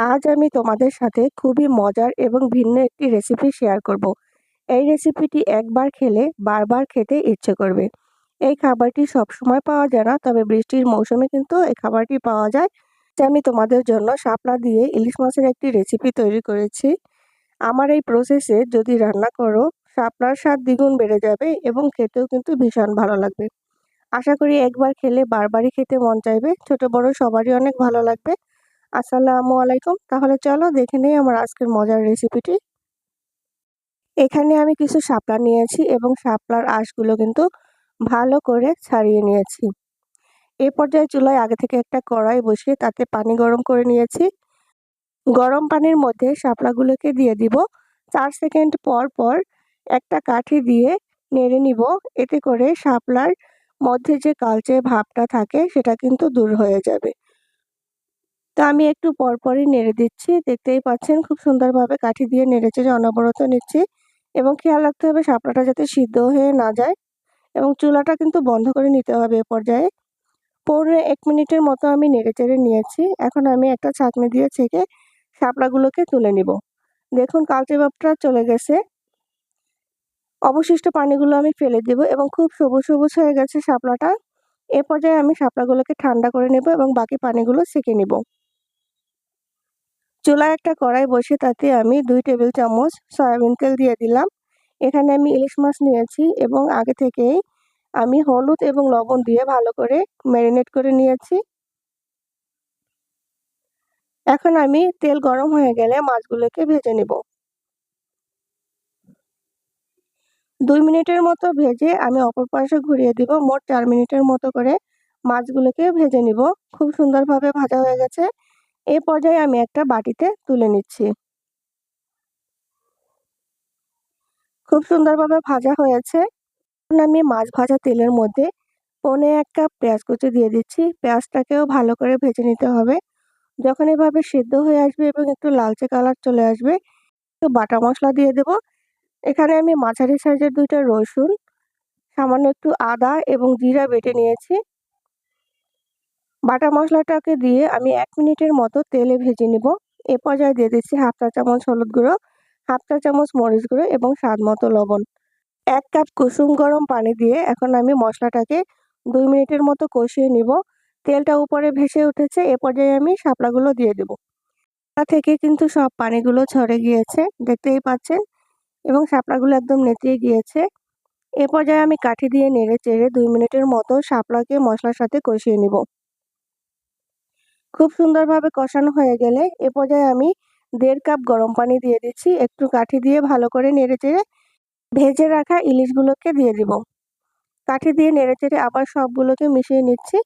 আজ আমি তোমাদের সাথে খুবই মজার এবং ভিন্ন একটি রেসিপি শেয়ার করব। এই রেসিপিটি একবার খেলে, বারবার খেতে ইচ্ছে করবে। এই খাবারটি সবসময় পাওয়া যায় না, তবে বৃষ্টির মৌসুমে কিন্তু এই খাবারটি পাওয়া যায়। যে আমি তোমাদের জন্য শাপলা দিয়ে ইলিশ মাছের একটি রেসিপি তৈরি করেছি। আমার এই প্রসেসে যদি রান্না করো, শাপলার স্বাদ দ্বিগুণ বেড়ে যাবে এবং খেতেও কিন্তু ভীষণ ভালো লাগবে। আশা করি একবার খেলে বারবারই খেতে মন চাইবে। ছোট বড় সবারই অনেক ভালো লাগবে। আসসালামু আলাইকুম। তাহলে চলো দেখে নেই আমার আজকের মজার রেসিপিটি এখানে আমি কিছু শাপলা নিয়েছি এবং শাপলার আঁশগুলো কিন্তু ভালো করে ছাড়িয়ে নিয়েছি। এ পর্যায়ে চুলায় আগে থেকে একটা কড়াই বসিয়ে তাতে পানি গরম করে নিয়েছি। গরম পানির মধ্যে শাপলাগুলোকে দিয়ে দিব। চার সেকেন্ড পর পর একটা কাঠি দিয়ে নেড়ে নিব। এতে করে শাপলার মধ্যে যে কালচে ভাবটা থাকে সেটা কিন্তু দূর হয়ে যাবে। তো আমি একটু পরপরই নেড়ে দিচ্ছি। দেখতেই পাচ্ছেন খুব সুন্দরভাবে কাঠি দিয়ে নেড়েছে যে অনবরত নিচ্ছি এবং খেয়াল রাখতে হবে শাপলাটা যাতে সিদ্ধ হয়ে না যায় এবং চুলাটা কিন্তু বন্ধ করে নিতে হবে এ পর্যায়ে। পৌনে এক মিনিটের মতো আমি নেড়ে চেড়ে নিয়েছি। এখন আমি একটা ছাঁকনি দিয়ে ছেঁকে শাপলাগুলোকে তুলে নিব। দেখুন কালচে ভাবটা চলে গেছে। অবশিষ্ট পানিগুলো আমি ফেলে দেব এবং খুব সবুজ সবুজ হয়ে গেছে শাপলাটা এ পর্যায়ে আমি শাপলাগুলোকে ঠান্ডা করে নেব এবং বাকি পানিগুলো সেঁকে নেব। চুলায় একটা কড়াই বসে তাতে আমি দুই টেবিল চামচ সয়াবিন তেল দিয়ে দিলাম। এখানে আমি ইলিশ মাছ নিয়েছি এবং আগে থেকেই আমি হলুদ এবং লবণ দিয়ে ভালো করে ম্যারিনেট করে নিয়েছি। এখন আমি তেল গরম হয়ে গেলে মাছগুলোকে ভেজে নেব। দুই মিনিটের মতো ভেজে আমি অপর পাশে ঘুরিয়ে দিব। মোট চার মিনিটের মতো করে মাছগুলোকে ভেজে নিব। খুব সুন্দরভাবে ভাজা হয়ে গেছে। এই পর্যায়ে আমি একটা বাটিতে তুলে নিচ্ছি। খুব সুন্দরভাবে ভাজা হয়েছে। আমি মাছ ভাজা তেলের মধ্যে পনে এক কাপ পেঁয়াজ কুচি দিয়ে দিচ্ছি। পেঁয়াজটাকেও ভালো করে ভেজে নিতে হবে। যখন এভাবে সিদ্ধ হয়ে আসবে এবং একটু লালচে কালার চলে আসবে, একটু বাটা মশলা দিয়ে দেব। এখানে আমি মাঝারি সাইজের দুইটা রসুন, সামান্য একটু আদা এবং জিরা বেটে নিয়েছি। বাটা মশলাটাকে দিয়ে আমি এক মিনিটের মতো তেলে ভেজে নিব। এ পর্যায়ে দিয়ে দিচ্ছি হাফ চা চামচ হলুদ গুঁড়ো, হাফ চা চামচ মরিচ গুঁড়ো এবং স্বাদ মতো লবণ। এক কাপ কুসুম গরম পানি দিয়ে এখন আমি মশলাটাকে দুই মিনিটের মতো কষিয়ে নিব। তেলটা উপরে ভেসে উঠেছে, এ পর্যায়ে আমি শাপলাগুলো দিয়ে দেব। তা থেকে কিন্তু সব পানিগুলো ছড়ে গিয়েছে, দেখতেই পাচ্ছেন? এবং শাপলাগুলো একদম নেতিয়ে গিয়েছে। এ পর্যায়ে আমি কাঠি দিয়ে নেড়ে চেড়ে দুই মিনিটের মতো শাপলাকে মশলার সাথে কষিয়ে নিব। খুব সুন্দরভাবে কষানো হয়ে গেলে এ পর্যায়ে আমি দেড় কাপ গরম পানি দিয়ে দিচ্ছি। একটু কাঠি দিয়ে ভালো করে নেড়ে চেড়ে ভেজে রাখা ইলিশগুলোকে দিয়ে দিব। কাঠি দিয়ে নেড়ে চেড়ে আবার সবগুলোকে মিশিয়ে নিচ্ছি।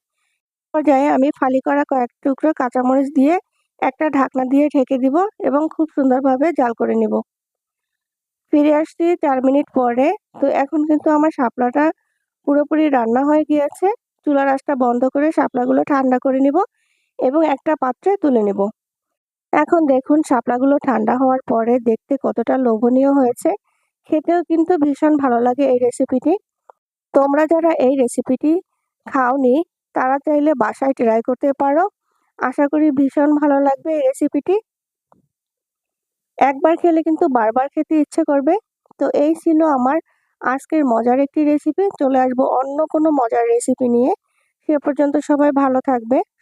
পর্যায়ে আমি ফালি করা কয়েক টুকরো কাঁচামরিচ দিয়ে একটা ঢাকনা দিয়ে ঢেকে দিব এবং খুব সুন্দরভাবে জাল করে নিব। ফিরে আসছি চার মিনিট পরে। তো এখন কিন্তু আমার শাপলাটা পুরোপুরি রান্না হয়ে গিয়েছে। চুলার আঁচটা বন্ধ করে শাপলাগুলো ঠান্ডা করে নিব। এবং একটা পাত্রে তুলে নেব। এখন দেখুন, শাপলাগুলো ঠান্ডা হওয়ার পরে দেখতে কতটা লোভনীয় হয়েছে। খেতেও কিন্তু ভীষণ ভালো লাগে এই রেসিপিটি তোমরা যারা এই রেসিপিটি খাওনি, তারা চাইলে বাসায় ট্রাই করতে পারো। আশা করি ভীষণ ভালো লাগবে এই রেসিপিটি একবার খেলে কিন্তু বারবার খেতে ইচ্ছে করবে। তো এই ছিল আমার আজকের মজার একটি রেসিপি চলে আসব অন্য কোনো মজার রেসিপি নিয়ে। সে পর্যন্ত সবাই ভালো থাকবে।